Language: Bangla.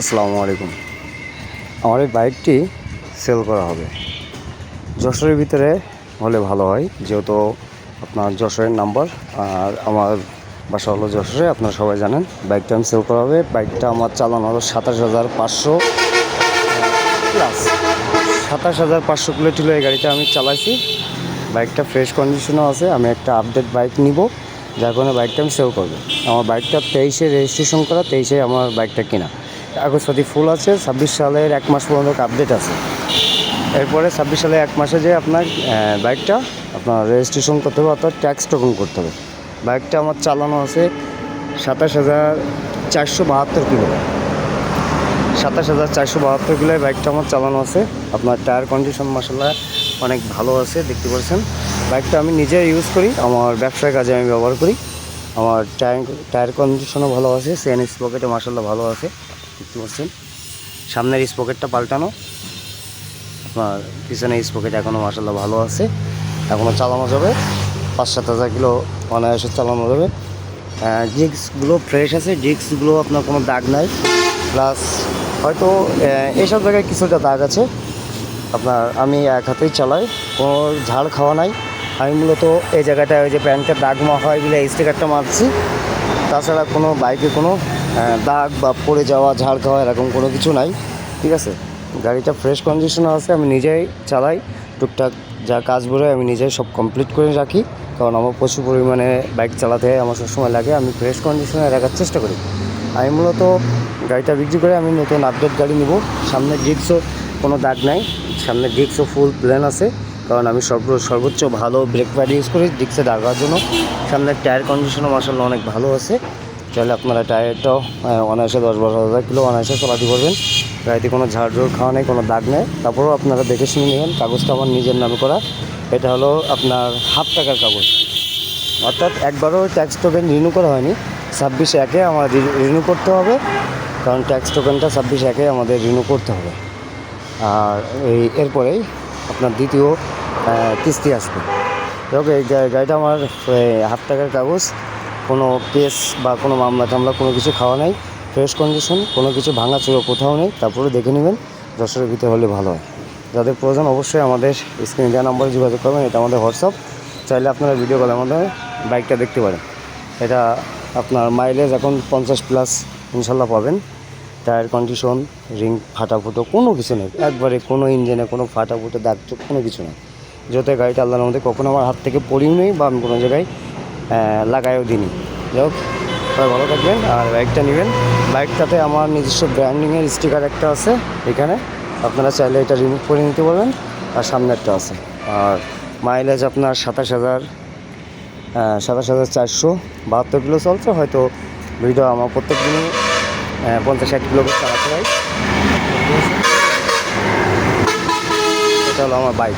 আসসালামু আলাইকুম। আমার এই বাইকটি সেল করা হবে। যশোরের ভিতরে হলে ভালো হয়, যেহেতু আপনার যশোরের নাম্বার আর আমার বাসা হলো যশোরে, আপনারা সবাই জানেন বাইকটা আমি সেল করা হবে। বাইকটা আমার চালানো হলো সাতাশ হাজার পাঁচশো প্লাস সাতাশ হাজার পাঁচশো কিলো ছিল এই গাড়িটা আমি চালাইছি। বাইকটা ফ্রেশ কন্ডিশনও আছে, আমি একটা আপডেট বাইক নিব, যার কারণে বাইকটা আমি সেল করব। আমার বাইকটা তেইশে রেজিস্ট্রেশন করা, তেইশে আমার বাইকটা কেনা। কাগজপাতি ফুল আছে, ছাব্বিশ সালের এক মাস পর্যন্ত আপডেট আছে। এরপরে ছাব্বিশ সালে এক মাসে যে আপনার বাইকটা আপনার রেজিস্ট্রেশন করতে হবে, অর্থাৎ ট্যাক্স টোকন করতে হবে। বাইকটা আমার চালানো আছে সাতাশ হাজার চারশো বাহাত্তর কিলো। সাতাশ হাজার চারশো বাহাত্তর কিলোয় বাইকটা আমার চালানো আছে। আপনার টায়ার কন্ডিশন মশলা অনেক ভালো আছে, দেখতে পাচ্ছেন। বাইকটা আমি নিজে ইউজ করি, আমার ব্যবসার কাজে আমি ব্যবহার করি। আমার টায়ার টায়ার কন্ডিশনও ভালো আছে সেন স্পকেটে মাসাল্লাহ ভালো আছে। দেখতে পাচ্ছেন। সামনের স্পকেটটা পাল্টানো। আপনার পিছনে স্পকেট এখনও মাসাল্লাহ ভালো আছে। এখনও চালানো যাবে। পাঁচ সাত হাজার কিলো অনায়াসে চালানো যাবে। ডিস্কগুলো ফ্রেশ আছে। ডিস্কগুলো আপনার কোনো দাগ নাই। প্লাস হয়তো আহ, এইসব জায়গায় কিছুটা দাগ আছে। আপনার আমি এক হাতেই চালাই। কোনো ঝাড় খাওয়া নাই। আমি মূলত এই জায়গাটায় ওই যে প্যান্টের দাগ মা হয় এই স্টিকারটা মারছি। তাছাড়া কোনো বাইকে কোনো দাগ বা পড়ে যাওয়া, ঝাড় খাওয়া এরকম কোনো কিছু নাই, ঠিক আছে? গাড়িটা ফ্রেশ কন্ডিশনে আছে, আমি নিজেই চালাই, টুকটাক যা কাজ বলে আমি নিজেই সব কমপ্লিট করে রাখি, কারণ আমার প্রচুর পরিমাণে বাইক চালাতে আমার সবসময় লাগে, আমি ফ্রেশ কন্ডিশনে রাখার চেষ্টা করি। আমি মূলত গাড়িটা বিক্রি করে আমি নতুন আপডেট গাড়ি নিব, সামনে ডিস্কও কোনো দাগ নাই, সামনে ডিস্কও ফুল প্ল্যান আছে, কারণ আমি সর্ব, সর্বোচ্চ ভালো ব্রেক প্যাড ইউজ করি ডিস্কে দাগ হওয়ার জন্য সামনের টায়ার কন্ডিশনও মাসাল্লাহ অনেক ভালো আছে চাইলে আপনারা টায়ারটাও অনায়াসে দশ বারো হাজার কিলো অনায়াসে চালাতে পারবেন। গাড়িতে কোনো ঝাড় ঝোড় খাওয়া নেই, কোনো দাগ নেই। তারপরেও আপনারা দেখে শুনে নেবেন, কাগজটা আমার নিজের নামে করা। এটা হলো আপনার হাফ টাকার কাগজ। অর্থাৎ একবারও ট্যাক্স টোকেন রিনিউ করা হয়নি। ছাব্বিশ একে আমার রিনিউ করতে হবে, কারণ ট্যাক্স টোকেনটা ছাব্বিশ একে আমাদের রিনিউ করতে হবে। আর এই এরপরেই আপনার দ্বিতীয় কিস্তি আসবে। হোক এই গাড়িটা আমার হাফ টাকার কাগজ। কোনো কেস বা কোনো মামলা টামলা কোনো কিছু খাওয়া নাই ফ্রেশ কন্ডিশন কোনো কিছু ভাঙা চুরো কোথাও নেই, তারপরে দেখে নেবেন, যশোরের ভিতরে হলে ভালো হয়। যাদের প্রয়োজন অবশ্যই আমাদের স্ক্রিন দেওয়া নম্বরে যোগাযোগ করবেন, এটা আমাদের হোয়াটসঅ্যাপ চাইলে আপনারা ভিডিও কলের মাধ্যমে বাইকটা দেখতে পারেন। এটা আপনার মাইলেজ এখন পঞ্চাশ প্লাস ইনশাল্লাহ পাবেন। টায়ার কন্ডিশন রিং ফাটা ফুটো, কোনো কিছু নেই। একবারে কোনো ইঞ্জিনে কোনো ফাটা ফুটো দাগ কোনো কিছু নেই। যত গাড়িটা আল্লাহর মধ্যে কখনো আমার হাত থেকে পড়িও নেই বা আমি কোনো জায়গায় লাগাইও দিইনি যাই হোক সবাই ভালো থাকবেন আর বাইকটা নেবেন। বাইকটাতে আমার নিজস্ব ব্র্যান্ডিংয়ের স্টিকার একটা আছে এখানে। আপনারা চাইলে এটা রিমুভ করে নিতে পারবেন। আর সামনে একটা আছে। আর মাইলেজ আপনার সাতাশ হাজার সাতাশ হাজার চারশো বাহাত্তর কিলো চলছে। হয়তো ভিডিও আমার প্রত্যেক দিনই পঞ্চাশ ষাট কিলো করে চালাতে হয়। এটা হলো আমার বাইক।